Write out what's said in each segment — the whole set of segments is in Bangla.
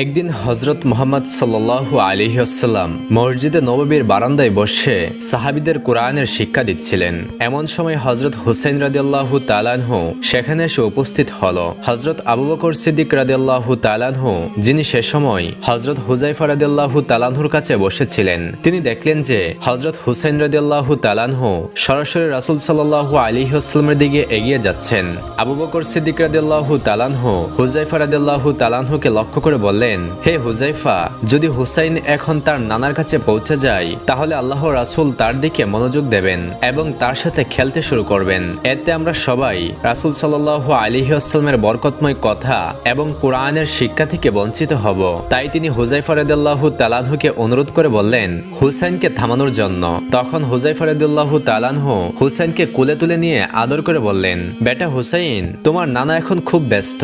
একদিন হজরত মোহাম্মদ সাল্লু আলিহাসাল্লাম মসজিদে নববীর বারান্দায় বসে সাহাবিদের কোরআনের শিক্ষা দিচ্ছিলেন। এমন সময় হজরত হুসেন রাদিয়াল্লাহু তালানহু সেখানে এসে উপস্থিত হল। হজরত আবু বকর সিদ্দিক রাদিয়াল্লাহু তালানহু যিনি সে সময় হজরত হুজাইফা রাদিয়াল্লাহু তালানহুর কাছে বসেছিলেন, তিনি দেখলেন যে হজরত হুসেন রাদিয়াল্লাহু তালানহু সরাসরি রাসুল সাল্লাহু আলিহাস্লামের দিকে এগিয়ে যাচ্ছেন। আবু বকর সিদ্দিক রাদিয়াল্লাহু তালানহু হুজাইফা রাদিয়াল্লাহু তালানহুকে লক্ষ্য করে বললেন হে হুজাইফা যদি হুসাইন এখন তার নানার কাছে পৌঁছে যায়, তাহলে আল্লাহ রাসুল তার দিকে মনোযোগ দেবেন এবং তার সাথে খেলতে শুরু করবেন। এতে আমরা সবাই রাসুল সাল্লাহ আলিহাস্লামের বরকতময় কথা এবং কোরআনের শিক্ষা থেকে বঞ্চিত হব। তাই তিনি হুজাইফা রাদিয়াল্লাহু তালানহুকে অনুরোধ করে বললেন, হুসাইনকে থামানোর জন্য। তখন হুজাইফা রাদিয়াল্লাহু তালানহু হুসাইনকে কুলে তুলে নিয়ে আদর করে বললেন, বেটা হুসাইন, তোমার নানা এখন খুব ব্যস্ত।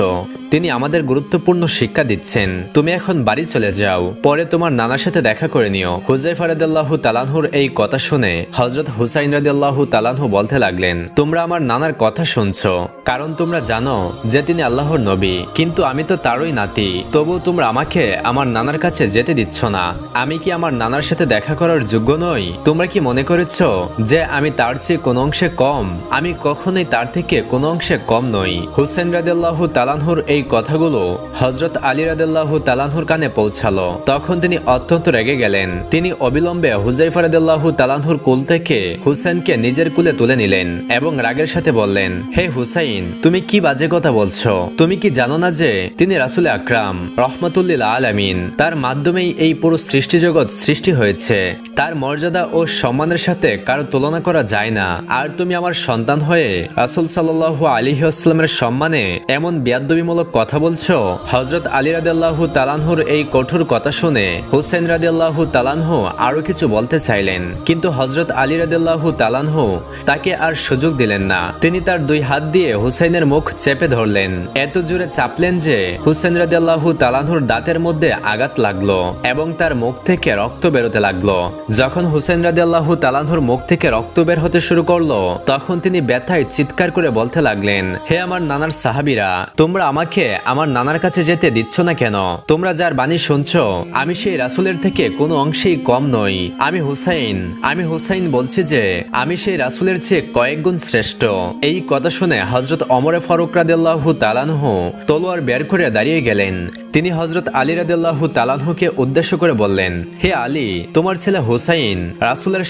তিনি আমাদের গুরুত্বপূর্ণ শিক্ষা দিচ্ছেন। তুমি এখন বাড়ি চলে যাও। পরে তোমার নানার সাথে দেখা করে নিও। হুজাইফা রাদিয়াল্লাহু তালানহুর এই কথা শুনে হজরত হুসাইন রাদিয়াল্লাহু তালানহু বলতে লাগলেন, তোমরা আমার নানার কথা শুনছো। কারণ তোমরা জানো যে তিনি আল্লাহর নবী। কিন্তু আমি তো তারই নাতি। তবু তোমরা আমাকে আমার নানার কাছে যেতে দিচ্ছ না। আমি কি আমার নানার সাথে দেখা করার যোগ্য নই? তোমরা কি মনে করেছ যে আমি তার চেয়ে কোনো অংশে কম? আমি কখনোই তার থেকে কোনো অংশে কম নই। হুসেন রাদিয়াল্লাহু তালানহুর এই কথাগুলো হজরত আলী রাদিয়াল্লাহু তালানহুর কানে পৌঁছালো। তখন তিনি অত্যন্ত রেগে গেলেন। তিনি অবিলম্বে হুজাইফা রাদিয়াল্লাহু তালানহুর কুল থেকে হুসেনকে নিজের কুলে তুলে নিলেন এবং রাগের সাথে বললেন, হে হুসাইন, তুমি কি বাজে কথা বলছো? তুমি কি জানো না যে তিনি রাসুল আকরাম, রহমতুল্লিল আলামিন। তার মাধ্যমেই এই পুরো সৃষ্টি জগৎ সৃষ্টি হয়েছে। তার মর্যাদা ও সম্মানের সাথে কারও তুলনা করা যায় না। আর তুমি আমার সন্তান হয়ে রাসুল সাল্লাহ আসলামের সম্মানে এমন বিয়াদ্দবিমূলক কথা বলছো? হজরত আলী রাদিয়াল্লাহু তালানহুর এই কঠোর কথা শুনে হুসেন রাদিয়াল্লাহু তালানহু আরও কিছু বলতে চাইলেন। কিন্তু হজরত আলী রাদিয়াল্লাহু তালানহু তাকে আর সুযোগ দিলেন না। তিনি তার দুই হাত দিয়ে হুসেনের মুখ চেপে ধরলেন। এত জোরে চাপলেন যে হুসেন রাদিয়াল্লাহু তালানহুর দাঁতের মধ্যে আঘাত লাগল এবং তার মুখ থেকে রক্ত বেরোতে লাগল। যখন হুসেন রাদিয়াল্লাহু তালানহুর মুখ থেকে রক্ত বের হতে শুরু করল, তখন তিনি ব্যথায় চিৎকার করে বলতে লাগলেন, হে আমার নানার সাহাবিরা, তোমরা আমাকে আমার নানার কাছে যেতে দিচ্ছ না কেন? তোমরা যার বাণী শুনছো, আমি সেই রাসুলের থেকে কোনো অংশেই কম নই। আমি হুসাইন। আমি হুসাইন বলছি যে, আমি সেই রাসুলের চেয়ে কয়েক গুণ শ্রেষ্ঠ। এই কথা শুনে হজরত অমরে ফারুক রাদিয়াল্লাহু তালানহু তলোয়ার বের করে দাঁড়িয়ে গেলেন। তিনি হজরত আলী রাদিয়াল্লাহু তালানহুকে উদ্দেশ্য করে বললেন, হে আলী, তোমার ছেলে হুসাইন রাসুলের